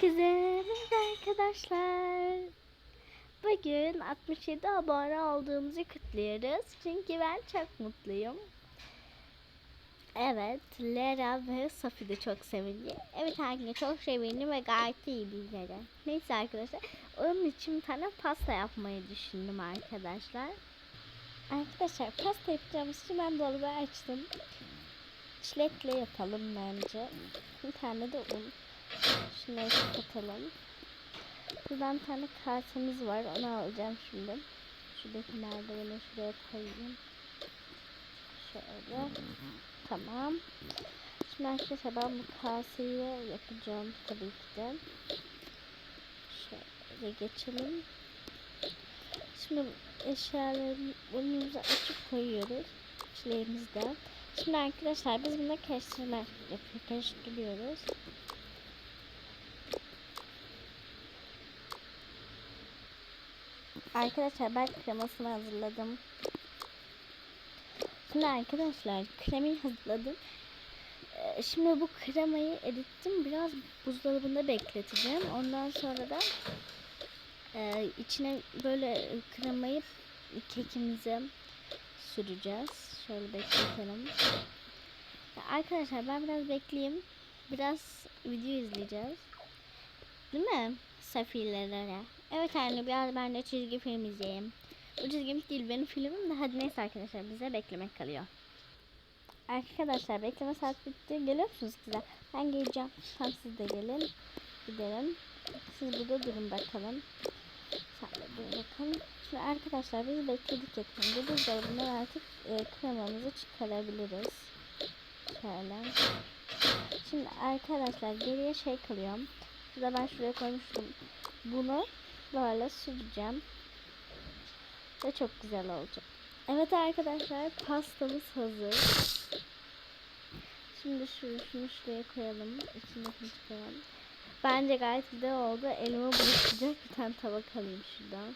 Herkese arkadaşlar. Bugün 67 abone olduğumuzu kutluyoruz. Çünkü ben çok mutluyum. Evet, Lera ve Safi de çok sevindi. Evet anne çok sevindim ve gayet iyi yere. Neyse arkadaşlar, onun için bir tane pasta yapmayı düşündüm arkadaşlar. Arkadaşlar pasta yapacağımız için ben dolabı açtım. Çilekle yapalım bence. Bir tane de un. Şunları kapatalım. Buradan bir tane kasemiz var. Onu alacağım şimdi. Şuradaki merdiveni şuraya koyayım. Şöyle. Tamam. Şimdi arkadaşlar ben bu kaseyi yapacağım tabii ki de. Şöyle geçelim. Şimdi eşyalarını burnumuzu açıp koyuyoruz. Çileğimizden. Şimdi arkadaşlar biz buna karıştırma yapıyor, karıştırıyoruz. Arkadaşlar ben kremasını hazırladım. Şimdi arkadaşlar kremayı hazırladım. Ee, Şimdi bu kremayı erittim. Biraz buzdolabında bekleteceğim. Ondan sonra da e, içine böyle kremayı kekimize süreceğiz. Şöyle bekletelim. Arkadaşlar ben biraz bekleyeyim. Biraz video izleyeceğiz. Değil mi? Safirlere. Evet anne biraz ben de çizgi film izleyeyim. Bu çizgi değil benim filmim de hadi neyse arkadaşlar bize beklemek kalıyor. Arkadaşlar bekleme saat bitti. Geliyor musunuz size? Ben geleceğim. Tam siz de gelin. Gidelim. Siz burada durun bakalım. Sen de dur bakalım. Şimdi arkadaşlar biz bekledik yakında. Buzdolabından artık e, kremamızı çıkarabiliriz. Şöyle. Şimdi arkadaşlar geriye şey kalıyor. Şurada ben şuraya koymuştum. Bunu böyle süreceğim. Ve çok güzel olacak. Evet arkadaşlar pastamız hazır. Şimdi şunu, şunu şuraya koyalım. İçindekini çıkaralım. Bence gayet güzel oldu. Elime bulaşacak bir tane tabak alayım şuradan.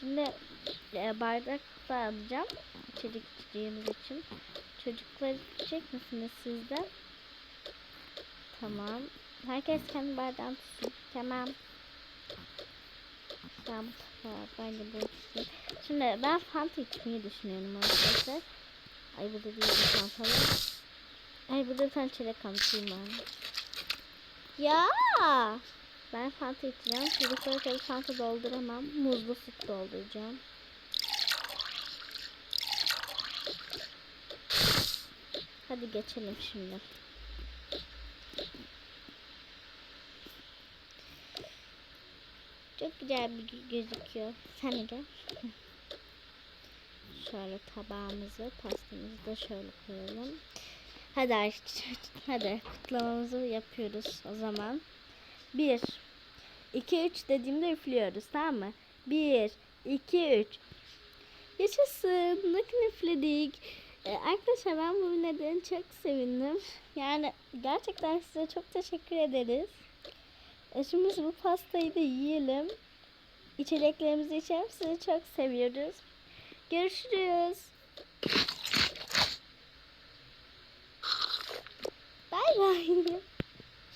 Şimdi e, bardak da alacağım. İçecek içeceğimiz için. Çocuklar içecek misiniz siz? Tamam. Herkes kendi bardağını tutsun. Tamam. Tamam. Ben de bu içeyim. Şimdi ben Fanta içmeyi düşünüyorum arkadaşlar. Ay burada bir Fanta. Ay burada bir tane çilek almışım ben. Ya! Ben Fanta içeceğim. Çocuklara tabii Fanta dolduramam. Muzlu süt dolduracağım. Hadi geçelim şimdi. Çok güzel bir gö- gözüküyor. Sen gel. Şöyle tabağımızı, pastamızı da şöyle koyalım. Hadi arkadaşlar, hadi kutlamamızı yapıyoruz o zaman. 1 2 3 dediğimde üflüyoruz tamam mı? 1 2 3 Yaşasın. Bakın üfledik. Ee, arkadaşlar ben bu nedeni çok sevindim. Yani gerçekten size çok teşekkür ederiz. E şimdi bu pastayı da yiyelim. İçeceklerimizi içelim. Sizi çok seviyoruz. Görüşürüz. Bay bay.